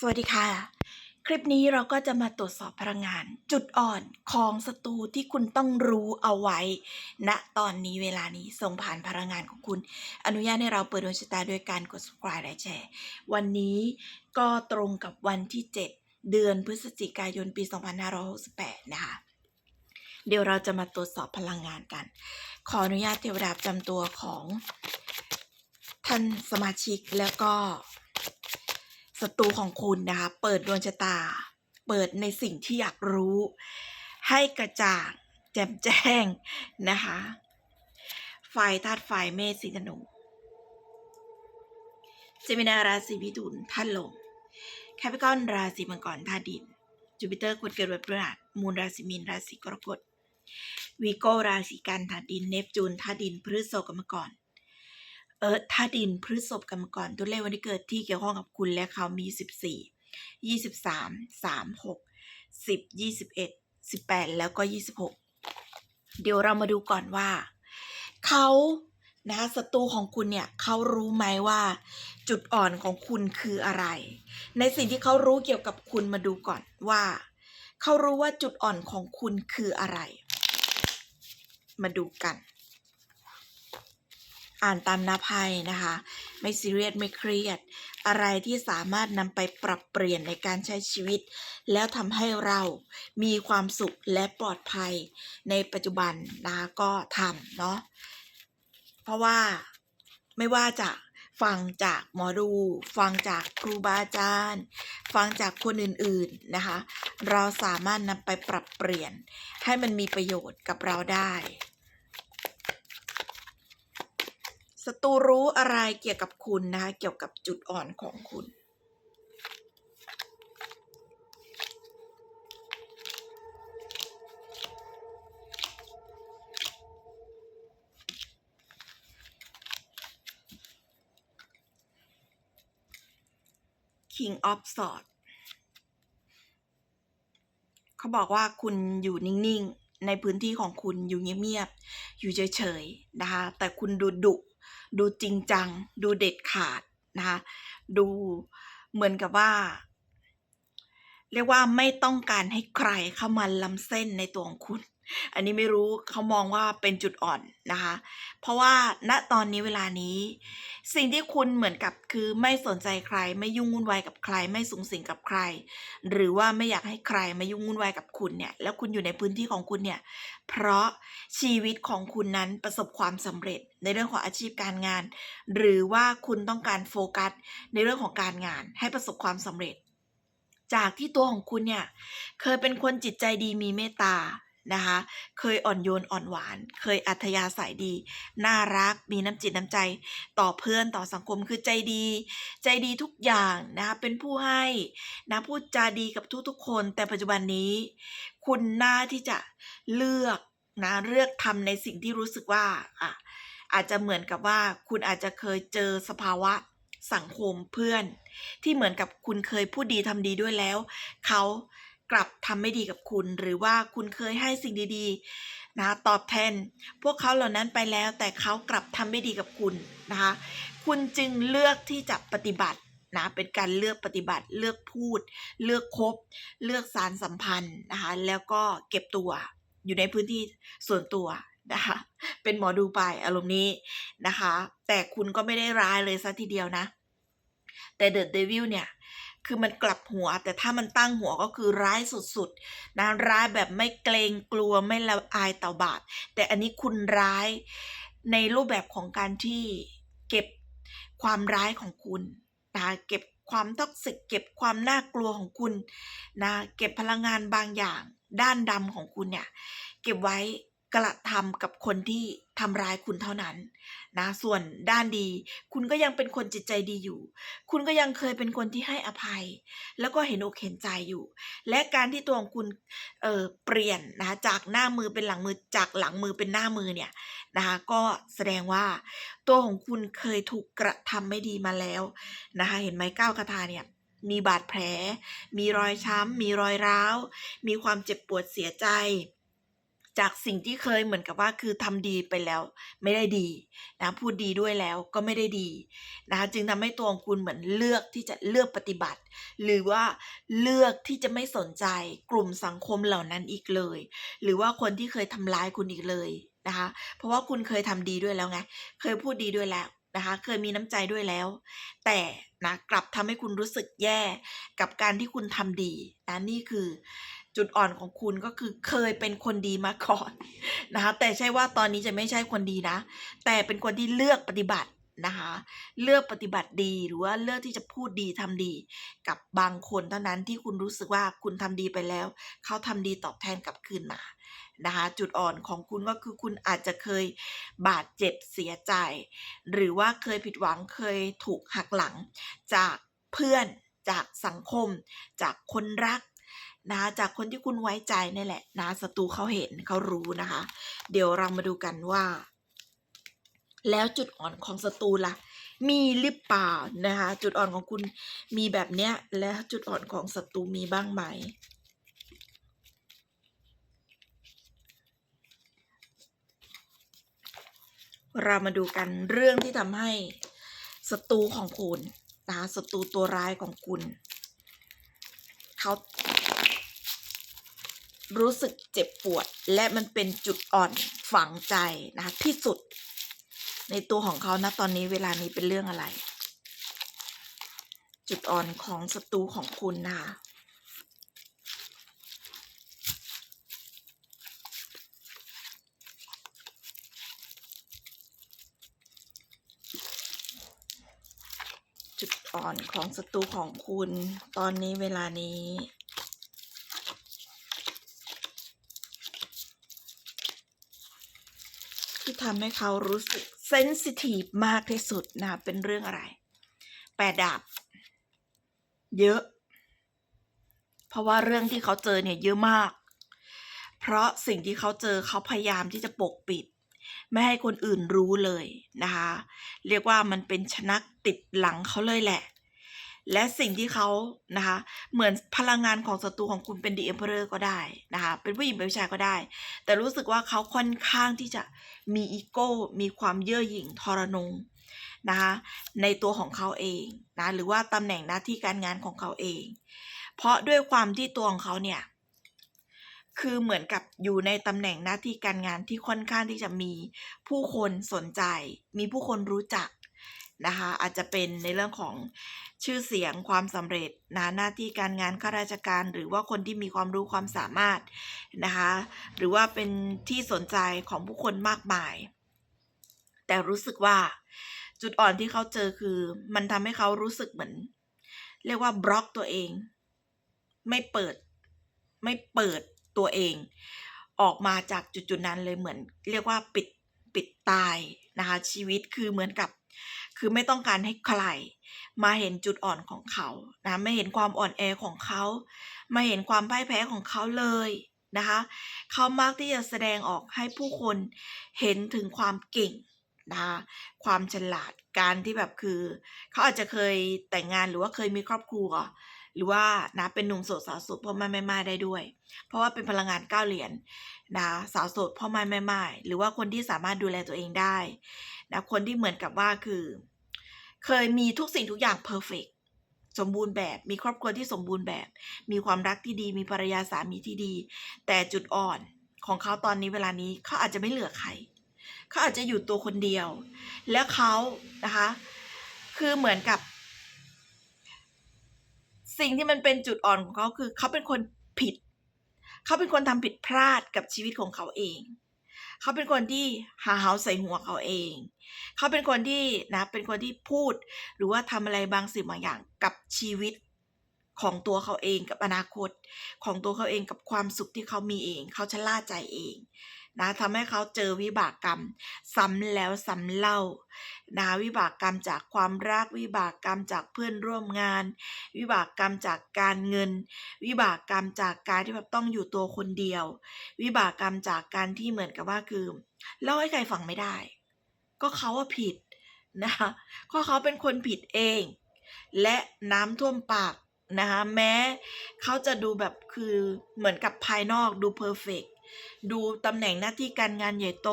สวัสดีค่ะ คลิปนี้เราก็จะมาตรวจสอบพลังงาน จุดอ่อนของศัตรูที่คุณต้องรู้เอาไว้ณตอนนี้เวลานี้ส่งผ่านพลังงานของคุณ อนุญาตให้เราเปิดดวงชะตาด้วยการกด subscribe และแชร์ วันนี้ก็ตรงกับวันที่ 7 เดือนพฤศจิกายนปี 2568 นะคะเดี๋ยวเราจะมาตรวจสอบพลังงานกัน ขออนุญาตเทวดาประจำตัวของท่านสมาชิกแล้วก็ ศัตรูของคุณนะคะ เปิดดวงชะตา เปิดในสิ่งที่อยากรู้ ให้กระจ่างแจ่มแจ้งนะคะ ไฟธาตุไฟเมษสิงห์ธนูเจมินาราศีพิถุนธาตุลมแคปิกอนราศีมังกรธาตุดิน จูปิเตอร์คนเกิดวันพฤหัสมูลราศีมีนราศีกรกฎวีโกราศีกันธาตุดิน เนปจูนธาตุดินพฤษภกรรมกร เอิร์ธธาดินพฤษภกรรมกรตัวเลขวันที่เกิดที่เกี่ยวข้องกับคุณและเขามี 14 23 36 10 21 18 แล้วก็ 26 เดี๋ยวเรามาดูก่อนว่า เขานะศัตรูของคุณเนี่ยเขารู้ไหมว่า จุดอ่อนของคุณคืออะไร ในสิ่งที่เขารู้เกี่ยวกับคุณมาดูก่อนว่า เขารู้ว่าจุดอ่อนของคุณคืออะไร มาดูกัน อ่านตามนาภัยนะคะ ไม่ซีเรียสไม่เครียด อะไรที่สามารถนำไปปรับเปลี่ยนในการใช้ชีวิต แล้วทำให้เรามีความสุขและปลอดภัยในปัจจุบันนะคะก็ทำเนาะเพราะว่าไม่ว่าจะฟังจากหมอดู ฟังจากครูบาอาจารย์ ฟังจากคนอื่นๆนะคะ เราสามารถนำไปปรับเปลี่ยนให้มันมีประโยชน์กับเราได้ ศัตรูรู้อะไรเกี่ยวกับคุณนะคะเกี่ยวกับจุดอ่อนของคุณ King of Swords เขาบอกว่าคุณอยู่นิ่ง ๆ ในพื้นที่ของคุณอยู่เงียบ ๆ อยู่เฉย ๆ นะคะ แต่คุณดูดุด ดูจริงจัง ดูเด็ดขาดนะคะดูเหมือนกับว่า เรียกว่าไม่ต้องการให้ใครเข้ามาล้ำเส้นในตัวของคุณ อันนี้ไม่รู้เขามองว่าเป็นจุดอ่อนนะคะ เพราะว่าณตอนนี้เวลานี้ สิ่งที่คุณเหมือนกับคือไม่สนใจใคร ไม่ยุ่งวุ่นวายกับใคร ไม่สูงสิงกับใคร หรือว่าไม่อยากให้ใครมายุ่งวุ่นวายกับคุณเนี่ยแล้วคุณอยู่ในพื้นที่ของคุณเนี่ยเพราะชีวิตของคุณนั้นประสบความสำเร็จในเรื่องของอาชีพการงาน หรือว่าคุณต้องการโฟกัส ในเรื่องของการงานให้ประสบความสำเร็จจากที่ตัวของคุณเนี่ยเคยเป็นคนจิตใจดีมีเมตตา นะคะ เคยอ่อนโยนอ่อนหวาน เคยอัธยาศัยดี น่ารัก มีน้ำจิตน้ำใจ ต่อเพื่อนต่อสังคมคือใจดี ใจดีทุกอย่างนะคะ เป็นผู้ให้นะพูดจาดีกับทุกๆคน แต่ปัจจุบันนี้ คุณน่าที่จะเลือกนะเลือกทำในสิ่งที่รู้สึกว่าอะอาจจะเหมือนกับว่าคุณอาจจะเคยเจอสภาวะสังคมเพื่อน ที่เหมือนกับคุณเคยพูดดีทำดีด้วยแล้ว เขา กลับทำไม่ดีกับคุณ หรือว่าคุณเคยให้สิ่งดีๆนะตอบแทน พวกเขาเหล่านั้นไปแล้ว แต่เขากลับทำไม่ดีกับคุณนะคะคุณจึงเลือกที่จะปฏิบัตินะเป็นการเลือกปฏิบัติเลือกพูด เลือกคบ เลือกสารสัมพันธ์นะคะแล้วก็เก็บตัวอยู่ในพื้นที่ส่วนตัวนะคะเป็นหมอดูไปอารมณ์นี้นะคะ แต่คุณก็ไม่ได้ร้ายเลยซะทีเดียวนะ แต่เดอะเดวิลเนี่ย คือมันกลับหัว แต่ถ้ามันตั้งหัวก็คือร้ายสุดๆนะร้ายแบบไม่เกรงกลัวไม่ละอายต่อบาปแต่อันนี้คุณร้ายในรูปแบบของการที่เก็บความร้ายของคุณนะเก็บความท็อกซิกเก็บความน่ากลัวของคุณนะเก็บพลังงานบางอย่าง ด้านดำของคุณเนี่ย เก็บไว้ กระทำกับคนที่ทำร้ายคุณเท่านั้นนะส่วนด้านดี คุณก็ยังเป็นคนจิตใจดีอยู่ คุณก็ยังเคยเป็นคนที่ให้อภัย แล้วก็เห็นอกเห็นใจอยู่ และการที่ตัวของคุณเเปลี่ยนนะจากหน้ามือเป็นหลังมือจากหลังมือเป็นหน้ามือเนี่ยนะคะก็แสดงว่าตัวของคุณเคยถูกกระทำไม่ดีมาแล้วนะคะเห็นไหมก้าวคาถาเนี่ยมีบาดแผล มีรอยช้ำ มีรอยร้าว มีความเจ็บปวดเสียใจ จากสิ่งที่เคยเหมือนกับว่าคือทำดีไปแล้ว ไม่ได้ดีนะพูดดีด้วยแล้วก็ไม่ได้ดีนะคะจึงทำให้ตัวของคุณเหมือนเลือกที่จะเลือกปฏิบัติ หรือว่าเลือกที่จะไม่สนใจกลุ่มสังคมเหล่านั้นอีกเลย หรือว่าคนที่เคยทำร้ายคุณอีกเลยนะคะเพราะว่าคุณเคยทำดีด้วยแล้วไงเคยพูดดีด้วยแล้วนะคะเคยมีน้ำใจด้วยแล้ว แต่นะกลับทำให้คุณรู้สึกแย่กับการที่คุณทำดีนะนี่คือ จุดอ่อนของคุณก็คือเคยเป็นคนดีมาก่อนนะคะ แต่ใช่ว่าตอนนี้จะไม่ใช่คนดีนะ แต่เป็นคนที่เลือกปฏิบัตินะคะ เลือกปฏิบัติดีหรือว่าเลือกที่จะพูดดีทำดี กับบางคนเท่านั้นที่คุณรู้สึกว่าคุณทำดีไปแล้ว เขาทำดีตอบแทนกลับคืนมานะคะจุดอ่อนของคุณก็คือคุณอาจจะเคยบาดเจ็บเสียใจ หรือว่าเคยผิดหวังเคยถูกหักหลัง จากเพื่อนจากสังคม จากคนรัก นะคะจากคนที่คุณไว้ใจนี่แหละนะศัตรูเขาเห็นเขารู้นะคะ เดี๋ยวเรามาดูกันว่า แล้วจุดอ่อนของศัตรูล่ะ มีหรือเปล่านะคะ จุดอ่อนของคุณมีแบบเนี้ย แล้วจุดอ่อนของศัตรูมีบ้างไหมเรามาดูกันเรื่องที่ทำให้ศัตรูของคุณนะศัตรูตัวร้ายของคุณ เขา รู้สึกเจ็บปวด และมันเป็นจุดอ่อนฝังใจนะคะที่สุด ในตัวของเขานะตอนนี้เวลานี้เป็นเรื่องอะไร จุดอ่อนของศัตรูของคุณนะคะจุดอ่อนของศัตรูของคุณ ตอนนี้เวลานี้ ทำให้เขารู้สึกเซนซิทีฟมากที่สุดนะ เป็นเรื่องอะไร แปดดาบ เยอะ เพราะว่าเรื่องที่เขาเจอเนี่ยเยอะมาก เพราะสิ่งที่เขาเจอเขาพยายามที่จะปกปิด ไม่ให้คนอื่นรู้เลยนะคะ เรียกว่ามันเป็นชนักติดหลังเขาเลยแหละ และสิ่งที่เขานะคะ เหมือนพลังงานของศัตรูของคุณเป็นดีเอ็มเพอร์ก็ได้นะคะ เป็นผู้หญิงเป็นผู้ชายก็ได้ แต่รู้สึกว่าเขาค่อนข้างที่จะมีอีโก้ มีความเย่อหยิ่งทรนงนะคะในตัวของเขาเองนะหรือว่าตำแหน่งหน้าที่การงานของเขาเอง เพราะด้วยความที่ตัวของเขาเนี่ยคือเหมือนกับอยู่ในตำแหน่งหน้าที่การงานที่ค่อนข้างที่จะมีผู้คนสนใจ มีผู้คนรู้จัก นะคะอาจจะเป็นในเรื่องของชื่อเสียงความสำเร็จนะหน้าที่การงานข้าราชการ หรือว่าคนที่มีความรู้ความสามารถนะคะหรือว่าเป็นที่สนใจของผู้คนมากมาย แต่รู้สึกว่าจุดอ่อนที่เขาเจอคือ มันทำให้เขารู้สึกเหมือน เรียกว่าบล็อกตัวเอง ไม่เปิดไม่เปิดตัวเอง ออกมาจากจุดๆนั้นเลยเหมือน เรียกว่าปิดปิดตายนะคะชีวิตคือเหมือนกับ คือไม่ต้องการให้ใคร มาเห็นจุดอ่อนของเขานะไม่เห็นความอ่อนแอของเขามาเห็นความพ่ายแพ้ของเขาเลยนะคะเขามักที่จะแสดงออกให้ผู้คนเห็นถึงความเก่งนะคะความฉลาดการที่แบบคือ เขาอาจจะเคยแต่งงานหรือว่าเคยมีครอบครัว หรือว่านะเป็นหนุ่มโสดสาวโสดพ่อแม่แม่ไม้ได้ด้วย เพราะว่าเป็นพลังงานเก้าเหรียญนะสาวโสดพ่อแม่แม่ไม้หรือว่าคนที่สามารถดูแลตัวเองได้ นะคนที่เหมือนกับว่าคือ เคยมีทุกสิ่งทุกอย่างเพอร์เฟกสมบูรณ์แบบมีครอบครัวที่สมบูรณ์แบบ มีความรักที่ดีมีภรรยาสามีที่ดี แต่จุดอ่อนของเขาตอนนี้เวลานี้เขาอาจจะไม่เหลือใครเขาอาจจะอยู่ตัวคนเดียว แล้วเขานะคะ คือเหมือนกับ สิ่งที่มันเป็นจุดอ่อนของเขาคือเขาเป็นคนผิด เขาเป็นคนทำผิดพลาดกับชีวิตของเขาเอง เขาเป็นคนที่หาเฮาใส่หัวเขาเอง เขาเป็นคนที่นะเป็นคนที่พูด หรือว่าทำอะไรบางสิ่งบางอย่างกับชีวิตของตัวเขาเองกับอนาคต ของตัวเขาเองกับความสุขที่เขามีเอง เขาชะล่าใจเอง นะทำให้เขาเจอวิบากกรรม ซ้ำแล้วซ้ำเล่านะวิบากกรรมจากความรัก วิบากกรรมจากเพื่อนร่วมงาน วิบากกรรมจากการเงิน วิบากกรรมจากการที่แบบต้องอยู่ตัวคนเดียว วิบากกรรมจากการที่เหมือนกับว่าคือเล่าให้ใครฟังไม่ได้ ก็เขาว่าผิดนะคะก็เขาเป็นคนผิดเอง และน้ำท่วมปากนะคะแม้เขาจะดูแบบคือเหมือนกับภายนอกดูเพอร์เฟกต์ ดูตำแหน่งหน้าที่การงานใหญ่โต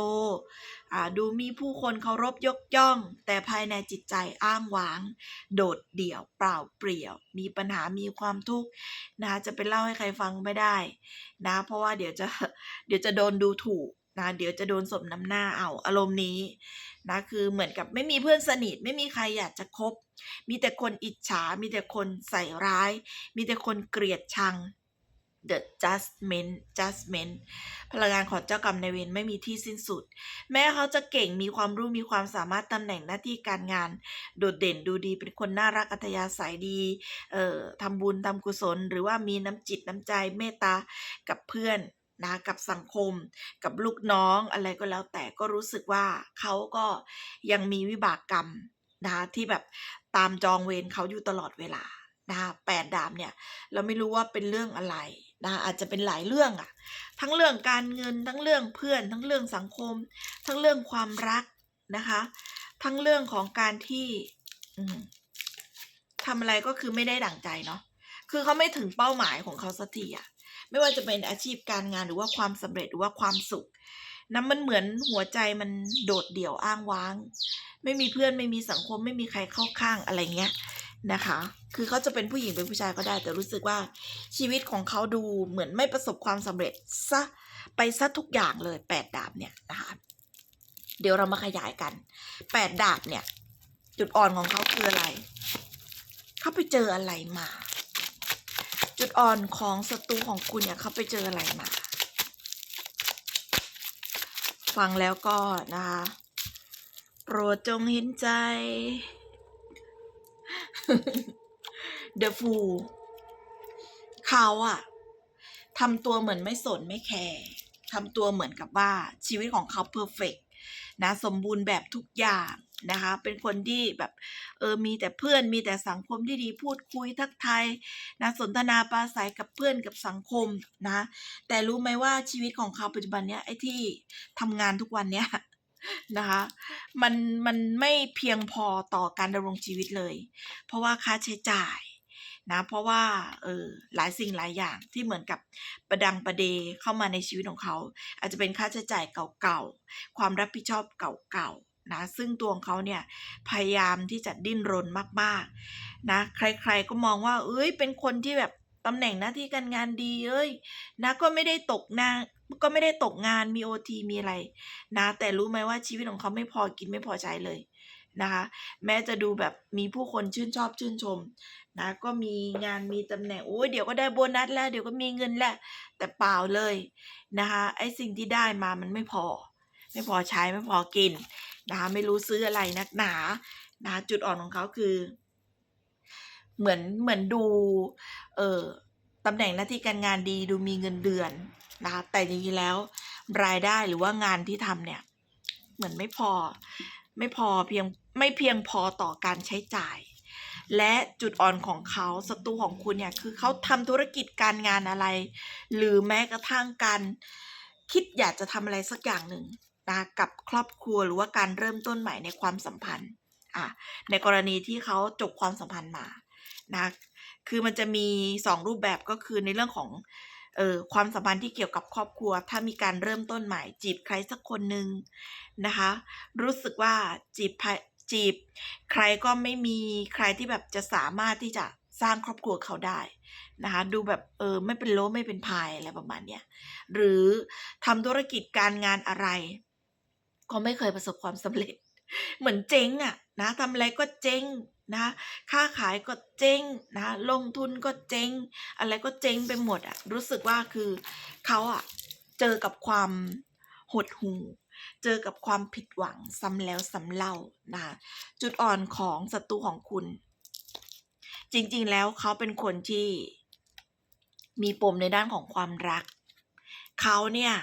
อ่าดูมีผู้คนเคารพยกย่อง แต่ภายในจิตใจอ้างว้าง โดดเดี่ยวเปล่าเปลี่ยว มีปัญหามีความทุกข์นะคะจะไปเล่าให้ใครฟังไม่ได้นะเพราะว่าเดี๋ยวจะเดี๋ยวจะโดนดูถูกนะเดี๋ยวจะโดนสมน้ำหน้าเอาอารมณ์นี้นะคือเหมือนกับไม่มีเพื่อนสนิทไม่มีใครอยากจะคบ มีแต่คนอิจฉา มีแต่คนใส่ร้าย มีแต่คนเกลียดชัง The judgment judgment พลังงานของเจ้ากรรมนายเวรไม่มีที่สิ้นสุด แม้เขาจะเก่งมีความรู้มีความสามารถตำแหน่งหน้าที่การงาน โดดเด่นดูดีเป็นคนน่ารักอัธยาศัยดี เอ่อทำบุญทำกุศล หรือว่ามีน้ำจิตน้ำใจเมตตากับเพื่อนนะกับสังคมกับลูกน้องอะไรก็แล้วแต่ก็รู้สึกว่าเขาก็ยังมีวิบากกรรมนะที่แบบตามจองเวรเขาอยู่ตลอดเวลานะคะแปดดาบเนี่ย เราไม่รู้ว่าเป็นเรื่องอะไร นะอาจจะเป็นหลายเรื่องอะทั้งเรื่องการเงินทั้งเรื่องเพื่อน ทั้งเรื่องสังคม ทั้งเรื่องความรักนะคะ ทั้งเรื่องของการที่ทำอะไรก็คือไม่ได้ดั่งใจเนาะคือเขาไม่ถึงเป้าหมายของเขาสักทีอะไม่ว่าจะเป็นอาชีพการงานหรือว่าความสำเร็จหรือว่าความสุขนะมันเหมือนหัวใจมันโดดเดี่ยวอ้างว้าง ไม่มีเพื่อนไม่มีสังคม ไม่มีใครเข้าข้างอะไรเงี้ย นะคะ คือเขาจะเป็นผู้หญิงเป็นผู้ชายก็ได้ แต่รู้สึกว่าชีวิตของเขาดูเหมือนไม่ประสบความสำเร็จซะไปซะทุกอย่างเลยแปดดาบเนี่ยนะคะ เดี๋ยวเรามาขยายกันแปดดาบเนี่ย จุดอ่อนของเขาคืออะไร เขาไปเจออะไรมา จุดอ่อนของศัตรูของคุณเนี่ยเขาไปเจออะไรมา ฟังแล้วก็นะคะโปรดจงเห็นใจ The Fool เขาอะทำตัวเหมือนไม่สนไม่แคร์ทำตัวเหมือนกับว่าชีวิตของเขาเพอร์เฟกนะสมบูรณ์แบบทุกอย่างนะคะ เป็นคนที่แบบเออมีแต่เพื่อนมีแต่สังคมที่ดีพูดคุยทักทายนะสนทนาปราศัยกับเพื่อนกับสังคมนะ แต่รู้ไหมว่าชีวิตของเขาปัจจุบันเนี้ยไอ้ที่ทำงานทุกวันเนี้ย นะคะมันมันไม่เพียงพอต่อการดำรงชีวิตเลย เพราะว่าค่าใช้จ่ายนะเพราะว่าเออหลายสิ่งหลายอย่างที่เหมือนกับประดังประเดเข้ามาในชีวิตของเขา อาจจะเป็นค่าใช้จ่ายเก่าๆ ความรับผิดชอบเก่าๆนะซึ่งตัวของเขาเนี่ยพยายามที่จะดิ้นรนมากๆนะใครๆก็มองว่าเอ้ยเป็นคนที่แบบตำแหน่งหน้าที่การงานดีเอ้ยนะก็ไม่ได้ตกงา ก็ไม่ได้ตกงานมีโอทีมีอะไรนะ แต่รู้ไหมว่าชีวิตของเขาไม่พอกินไม่พอใช้เลยนะคะ แม้จะดูแบบมีผู้คนชื่นชอบชื่นชมนะก็มีงานมีตำแหน่งโอ้ยเดี๋ยวก็ได้โบนัสแล้ว เดี๋ยวก็มีเงินแล้วแต่เปล่าเลยนะคะไอ้สิ่งที่ได้มามันไม่พอ ไม่พอใช้ไม่พอกินนะคะไม่รู้ซื้ออะไรนักหนานะจุดอ่อนของเขาคือ เหมือนเหมือนดูเอ่อตำแหน่งหน้าที่การงานดีดูมีเงินเดือน นะคะแต่จริงๆแล้วรายได้หรือว่างานที่ทำเนี่ย เหมือนไม่พอไม่พอเพียงไม่เพียงพอต่อการใช้จ่าย และจุดอ่อนของเขาศัตรูของคุณเนี่ยคือเขาทำธุรกิจการงานอะไร หรือแม้กระทั่งการคิดอยากจะทำอะไรสักอย่างหนึ่งนะกับครอบครัวหรือว่าการเริ่มต้นใหม่ในความสัมพันธ์อะในกรณีที่เขาจบความสัมพันธ์มานะคือมันจะมีสองรูปแบบก็คือในเรื่องของ เออความสัมพันธ์ที่เกี่ยวกับครอบครัว ถ้ามีการเริ่มต้นใหม่จีบใครสักคนหนึ่งนะคะ รู้สึกว่าจีบจีบ ใครก็ไม่มีใครที่แบบจะสามารถที่จะสร้างครอบครัวเขาได้นะคะ ดูแบบเออไม่เป็นโลไม่เป็นพายอะไรประมาณเนี้ยหรือทำธุรกิจการงานอะไร ก็ไม่เคยประสบความสำเร็จ เหมือนเจ๊งอะนะทำอะไรก็เจ๊ง นะค้าขายก็เจ๊งนะลงทุนก็เจ๊ง อะไรก็เจ๊งไปหมดอะรู้สึกว่าคือเขาอะเจอกับความหดหู่เจอกับความผิดหวังซ้ำแล้วซ้ำเล่านะคะจุดอ่อนของศัตรูของคุณ จริงๆแล้วเขาเป็นคนที่มีปมในด้านของความรัก เขาเนี่ย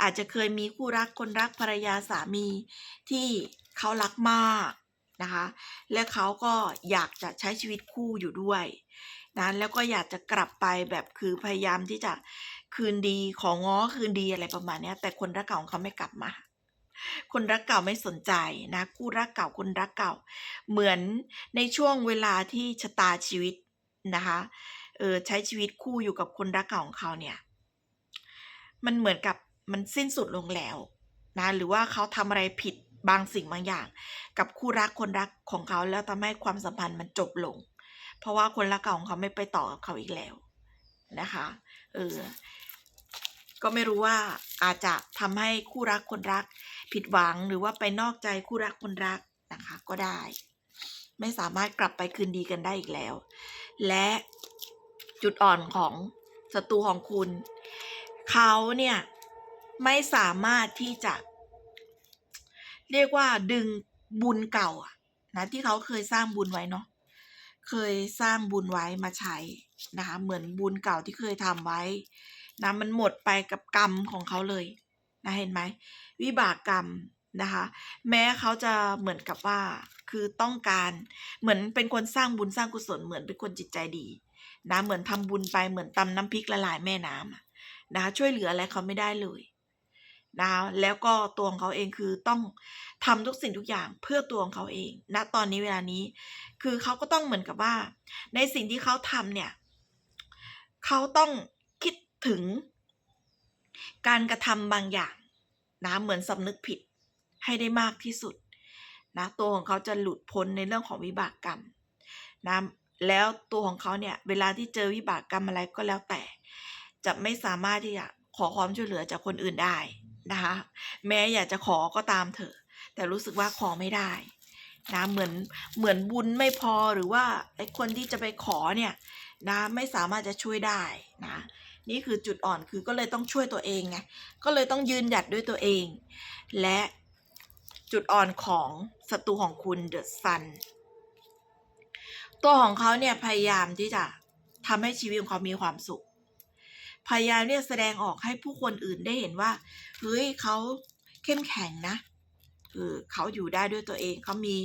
อาจจะเคยมีคู่รักคนรักภรรยาสามีที่เขารักมาก นะคะ และเขาก็อยากจะใช้ชีวิตคู่อยู่ด้วยนะแล้วก็อยากจะกลับไปแบบคือพยายามที่จะคืนดีของง้อคืนดีอะไรประมาณนี้แต่คนรักเก่าของเขาไม่กลับมา คนรักเก่าไม่สนใจนะคู่รักเก่าคนรักเก่า เหมือนในช่วงเวลาที่ชะตาชีวิตนะคะเออใช้ชีวิตคู่อยู่กับคนรักเก่าของเขาเนี่ย มันเหมือนกับมันสิ้นสุดลงแล้วนะหรือว่าเขาทำอะไรผิด บางสิ่งบางอย่าง กับคู่รักคนรักของเขาแล้วทำให้ความสัมพันธ์มันจบลง เพราะว่าคนรักเก่าของเขาไม่ไปต่อกับเขาอีกแล้วนะคะเออก็ไม่รู้ว่าอาจจะทำให้คู่รักคนรัก ผิดหวังหรือว่าไปนอกใจคู่รักคนรักนะคะ ก็ได้ ไม่สามารถกลับไปคืนดีกันได้อีกแล้ว และจุดอ่อนของศัตรูของคุณ เขาเนี่ยไม่สามารถที่จะ เรียกว่าดึงบุญเก่าอะนะที่เขาเคยสร้างบุญไว้เนาะเคยสร้างบุญไว้มาใช้นะคะเหมือนบุญเก่าที่เคยทำไว้นะมันหมดไปกับกรรมของเขาเลยนะเห็นไหมวิบากกรรมนะคะแม้เขาจะเหมือนกับว่าคือต้องการเหมือนเป็นคนสร้างบุญสร้างกุศลเหมือนเป็นคนจิตใจดีนะเหมือนทำบุญไปเหมือนตำน้ำพริกละลายแม่น้ำนะคะช่วยเหลืออะไรเขาไม่ได้เลย นะคะแล้วก็ตัวของเขาเองคือต้องทำทุกสิ่งทุกอย่างเพื่อตัวของเขาเองณตอนนี้เวลานี้ คือเขาก็ต้องเหมือนกับว่า ในสิ่งที่เขาทำเนี่ยเขาต้องคิดถึง การกระทำบางอย่างนะเหมือนสำนึกผิดให้ได้มากที่สุดนะตัวของเขาจะหลุดพ้นในเรื่องของวิบากกรรมนะแล้วตัวของเขาเนี่ยเวลาที่เจอวิบากกรรมอะไรก็แล้วแต่ จะไม่สามารถที่จะขอความช่วยเหลือจากคนอื่นได้ นะคะ แม้อยากจะขอก็ตามเถอะ แต่รู้สึกว่าขอไม่ได้นะเหมือนเหมือนบุญไม่พอหรือว่าไอ้คนที่จะไปขอเนี่ยนะไม่สามารถจะช่วยได้นะนี่คือจุดอ่อนคือก็เลยต้องช่วยตัวเองไงก็เลยต้องยืนหยัดด้วยตัวเอง และจุดอ่อนของศัตรูของคุณเดอะซันตัวของเขาเนี่ยพยายามที่จะทำให้ชีวิตของเขามีความสุข พยายามเนี่ยแสดงออกให้ผู้คนอื่นได้เห็นว่า เฮ้ยเขาเข้มแข็งนะเออเขาอยู่ได้ด้วยตัวเอง เขามี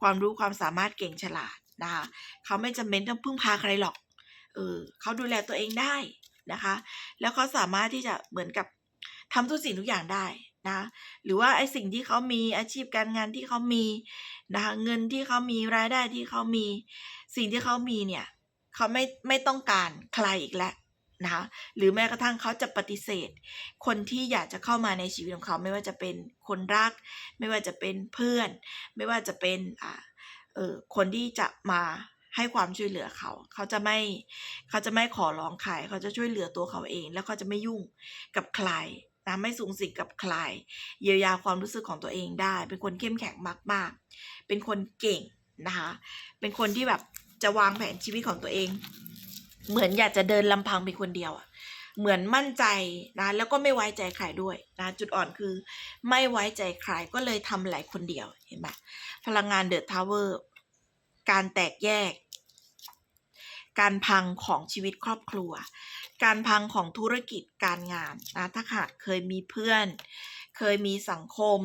ความรู้ความสามารถเก่งฉลาดนะคะเขาไม่จำเป็นต้องพึ่งพาใครหรอก เออเขาดูแลตัวเองได้นะคะ แล้วเขาสามารถที่จะเหมือนกับทำทุกสิ่งทุกอย่างได้นะ หรือว่าไอ้สิ่งที่เขามีอาชีพการงานที่เขามีนะคะเงินที่เขามีรายได้ที่เขามี สิ่งที่เขามีเนี่ย เขาไม่ไม่ต้องการใครอีกแล้ว นะคะหรือแม้กระทั่งเขาจะปฏิเสธ คนที่อยากจะเข้ามาในชีวิตของเขาไม่ว่าจะเป็นคนรัก ไม่ว่าจะเป็นเพื่อน ไม่ว่าจะเป็นอ่าเออคนที่จะมาให้ความช่วยเหลือเขา เขาจะไม่เขาจะไม่ขอร้องใครเขาจะช่วยเหลือตัวเขาเอง แล้วเขาจะไม่ยุ่งกับใครนะไม่สูงสิงกับใครเยียวยาความรู้สึกของตัวเองได้ เป็นคนเข้มแข็งมากๆ เป็นคนเก่งนะคะเป็นคนที่แบบจะวางแผนชีวิตของตัวเอง เหมือนอยากจะเดินลำพังเป็นคนเดียวอะเหมือนมั่นใจนะแล้วก็ไม่ไว้ใจใครด้วยนะจุดอ่อนคือ ไม่ไว้ใจใครก็เลยทำหลายคนเดียวเห็นไหมพลังงานเดอะทาวเวอร์การแตกแยก การพังของชีวิตครอบครัว การพังของธุรกิจการงานนะถ้าหากเคยมีเพื่อน เคยมีสังคม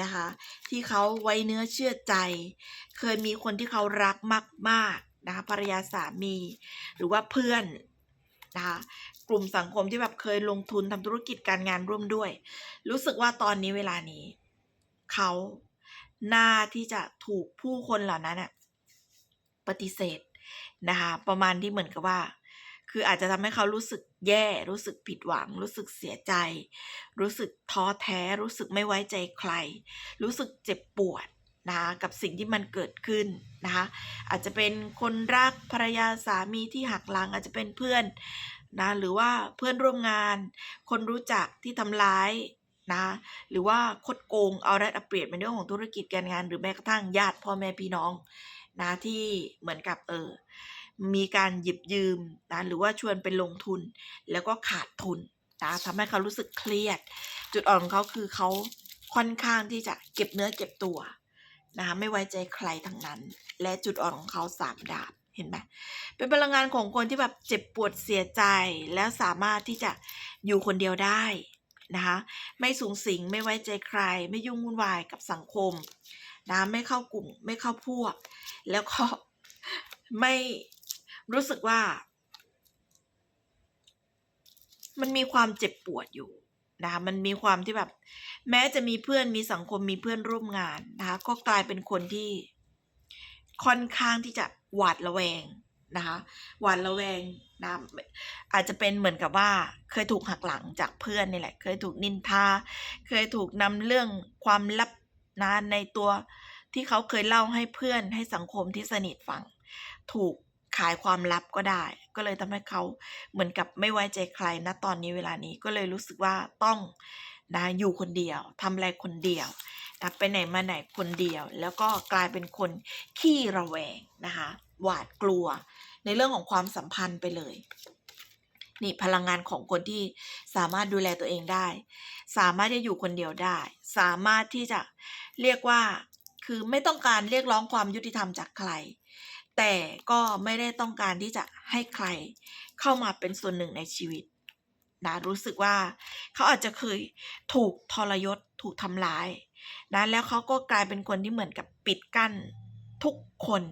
นะคะที่เขาไว้เนื้อเชื่อใจ เคยมีคนที่เขารักมาก นะคะภรรยาสามี หรือว่าเพื่อนนะคะกลุ่มสังคมที่แบบเคยลงทุนทำธุรกิจการงานร่วมด้วย รู้สึกว่าตอนนี้เวลานี้ เขาหน่าที่จะถูกผู้คนเหล่านั้นน่ะปฏิเสธนะคะประมาณที่เหมือนกับว่า คืออาจจะทำให้เขารู้สึกแย่ รู้สึกผิดหวัง รู้สึกเสียใจ รู้สึกท้อแท้ รู้สึกไม่ไว้ใจใคร รู้สึกเจ็บปวด นะคะกับสิ่งที่มันเกิดขึ้นนะคะอาจจะเป็นคนรักภรรยาสามีที่หักหลังอาจจะเป็นเพื่อนนะหรือว่าเพื่อนร่วมงาน คนรู้จักที่ทำร้ายนะหรือว่าคดโกงเอารัดเอาเปรียบในเรื่องของธุรกิจการงาน หรือแม้กระทั่งญาติพ่อแม่พี่น้องนะที่เหมือนกับเออมีการหยิบยืมนะหรือว่าชวนไปลงทุน แล้วก็ขาดทุนนะทำให้เขารู้สึกเครียด จุดอ่อนของเขาคือเขาค่อนข้างที่จะเก็บเนื้อเก็บตัว นะคะไม่ไว้ใจใครทั้งนั้น และจุดอ่อนของเขาสามดาบเห็นไหมเป็นพลังงานของคนที่แบบเจ็บปวดเสียใจแล้วสามารถที่จะอยู่คนเดียวได้นะคะไม่สูงสิงไม่ไว้ใจใคร ไม่ยุ่งวุ่นวายกับสังคมนะไม่เข้ากลุ่มไม่เข้าพวก แล้วก็ไม่รู้สึกว่า มันมีความเจ็บปวดอยู่ นะคะมันมีความที่แบบ แม้จะมีเพื่อนมีสังคมมีเพื่อนร่วมงานนะคะก็กลายเป็นคนที่ค่อนข้างที่จะหวาดระแวงนะคะหวาดระแวงนะอาจจะเป็นเหมือนกับว่าเคยถูกหักหลังจากเพื่อนนี่แหละ เคยถูกนินทา เคยถูกนำเรื่องความลับนะในตัวที่เขาเคยเล่าให้เพื่อนให้สังคมที่สนิทฟัง ถูก ขายความลับก็ได้ ก็เลยทำให้เขาเหมือนกับไม่ไว้ใจใครณตอนนี้เวลานี้ก็เลยรู้สึกว่าต้องนะอยู่คนเดียวทำอะไรคนเดียวนะไปไหนมาไหนคนเดียว แล้วก็กลายเป็นคนขี้ระแวงนะคะหวาดกลัว ในเรื่องของความสัมพันธ์ไปเลยนี่พลังงานของคนที่สามารถดูแลตัวเองได้ สามารถที่จะอยู่คนเดียวได้ สามารถที่จะเรียกว่าคือไม่ต้องการเรียกร้องความยุติธรรมจากใคร แต่ก็ไม่ได้ต้องการที่จะให้ใครเข้ามาเป็นส่วนหนึ่งในชีวิตนะรู้สึกว่าเขาอาจจะเคยถูกทรยศถูกทำร้ายนะแล้วเขาก็กลายเป็นคนที่เหมือนกับปิดกั้นทุกคน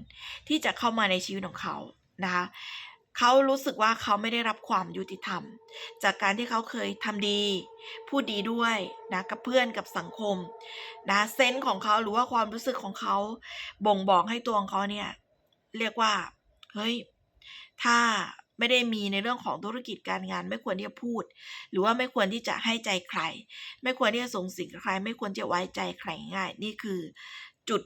ที่จะเข้ามาในชีวิตของเขานะคะเขารู้สึกว่าเขาไม่ได้รับความยุติธรรม จากการที่เขาเคยทำดี พูดดีด้วยนะกับเพื่อนกับสังคมนะเซนส์ของเขาหรือว่าความรู้สึกของเขาบ่งบอกให้ตัวของเขาเนี่ย เรียกว่า เฮ้ย ถ้าไม่ได้มีในเรื่องของธุรกิจการงาน ไม่ควรที่จะพูด หรือว่าไม่ควรที่จะให้ใจใคร ไม่ควรที่จะส่งสิ่งใคร ไม่ควรจะไว้ใจใครง่าย นี่คือจุด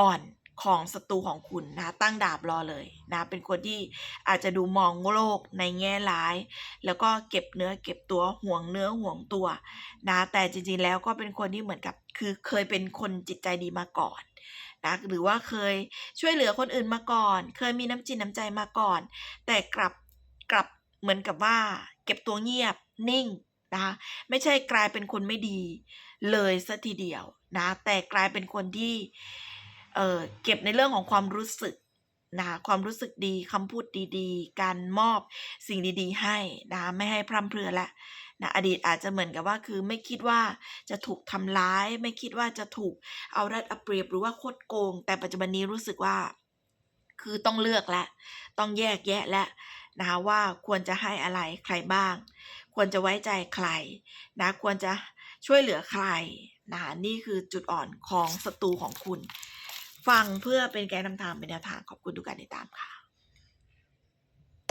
อ่อนของศัตรูของคุณนะตั้งดาบรอเลยนะเป็นคนที่อาจจะดูมองโลกในแง่ร้าย แล้วก็เก็บเนื้อเก็บตัวห่วงเนื้อห่วงตัวนะแต่จริงๆแล้วก็เป็นคนที่เหมือนกับคือเคยเป็นคนจิตใจดีมาก่อน นะหรือว่าเคยช่วยเหลือคนอื่นมาก่อน เคยมีน้ำจิตน้ำใจมาก่อน แต่กลับกลับเหมือนกับว่า เก็บตัวเงียบนิ่งนะคะไม่ใช่กลายเป็นคนไม่ดีเลยซะทีเดียวนะแต่กลายเป็นคนที่เเก็บในเรื่องของความรู้สึกนะความรู้สึกดีคำพูดดีๆ การมอบสิ่งดีๆ ให้นะคะไม่ให้พร่ำเพรื่อและ นะอดีตอาจจะเหมือนกับว่าคือไม่คิดว่าจะถูกทำร้าย ไม่คิดว่าจะถูกเอารัดเอาเปรียบหรือว่าโคดโกง แต่ปัจจุบันนี้รู้สึกว่า คือต้องเลือกและต้องแยกแยะและนะคะว่าควรจะให้อะไรใครบ้าง ควรจะไว้ใจใครนะควรจะช่วยเหลือใครนะคะนี่คือจุดอ่อนของศัตรูของคุณ ฟังเพื่อเป็นแกนนำทางเป็นแนวทางขอบคุณทุกการติดตามค่ะ